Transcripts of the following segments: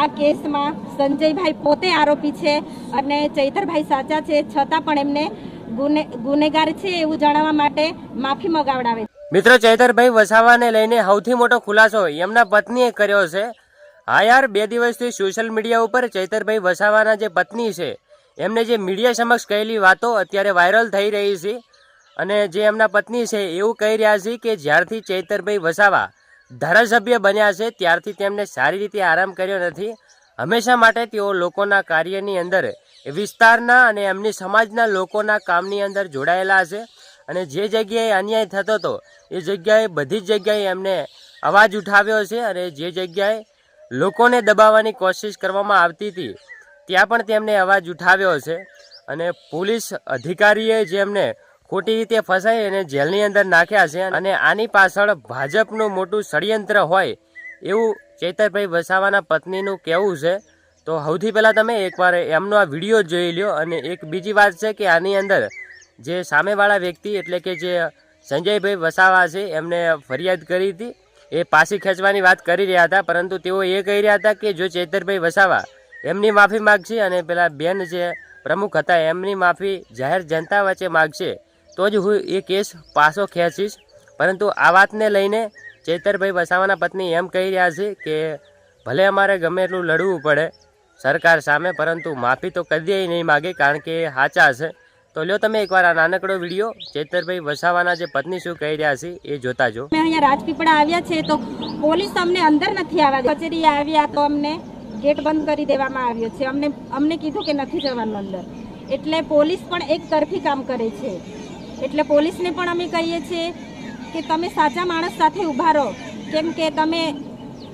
આ કેસમાં સંજયભાઈ પોતે આરોપી છે અને ચૈતરભાઈ સાચા છે, છતાં પણ એમને ગુને ગુનેગાર છે એવું જણાવવા માટે માફી મગાવડાવે છે. મિત્રો, ચૈતરભાઈ વસાવાને લઈને સૌથી મોટો ખુલાસો એમના પત્નીએ કર્યો છે. હા યાર, બે દિવસથી સોશિયલ મીડિયા ઉપર ચૈતરભાઈ વસાવાના જે પત્ની છે, એમને જે મીડિયા સમક્ષ કહેલી વાતો અત્યારે વાયરલ થઈ રહી છે. અને જે એમના પત્ની છે, એવું કહી રહ્યા છે કે જ્યારથી ચૈતરભાઈ વસાવા ધારાસભ્ય બન્યા છે, ત્યારથી તેમને સારી રીતે આરામ કર્યો નથી. હંમેશા માટે તેઓ લોકોના કાર્યની અંદર વિસ્તારના અને એમની સમાજના લોકોના કામની અંદર જોડાયેલા છે અને જે જગ્યાએ અન્યાય થતો હતો, એ જગ્યાએ બધી જ જગ્યાએ એમને અવાજ ઉઠાવ્યો છે અને જે જગ્યાએ લોકોને દબાવવાની કોશિશ કરવામાં આવતી હતી, ત્યાં પણ તેમણે અવાજ ઉઠાવ્યો છે અને પોલીસ અધિકારીએ જેમને ખોટી રીતે ફસાઈ અને જેલની અંદર નાખ્યા છે અને આની પાછળ ભાજપનું મોટું ષડયંત્ર હોય એવું ચૈતરભાઈ વસાવાના પત્નીનું કહેવું છે. તો સૌથી પહેલાં તમે એકવાર એમનો આ વીડિયો જોઈ લ્યો અને એક બીજી વાત છે કે આની અંદર જે સામેવાળા વ્યક્તિ એટલે કે જે સંજયભાઈ વસાવા છે, એમને ફરિયાદ કરી હતી. એ પાછી ખેંચવાની વાત કરી રહ્યા હતા, પરંતુ તેઓ એ કહી રહ્યા હતા કે જો ચેતરભાઈ વસાવા એમની માફી માગશે અને પેલા બેન જે પ્રમુખ હતા એમની માફી જાહેર જનતા વચ્ચે માગશે તો જ હું એ કેસ પાછો ખેંચીશ. પરંતુ આ વાતને લઈને ચેતરભાઈ વસાવાના પત્ની એમ કહી રહ્યા છે કે ભલે અમારે ગમે એટલું લડવું પડે સરકાર સામે, પરંતુ માફી તો કદી નહીં માગે કારણ કે સાચા છે. તો લ્યો તમે એકવાર આ નાનકડો વીડિયો ચેતરભાઈ વસાવાના જે પત્ની શું કહી રહ્યા છે એ જોતા જો. અહીંયા રાજપીપળા આવ્યા છે તો પોલીસ અમને અંદર નથી આવ્યા કચેરી આવ્યા તો અમને ગેટ બંધ કરી દેવામાં આવ્યો છે. અમને અમને કીધું કે નથી જવાનું અંદર. એટલે પોલીસ પણ એક તરફી કામ કરે છે. એટલે પોલીસને પણ અમે કહીએ છીએ કે તમે સાચા માણસ સાથે ઊભા રહો. કેમ કે તમે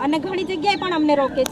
અને ઘણી જગ્યાએ પણ અમને રોકે છે.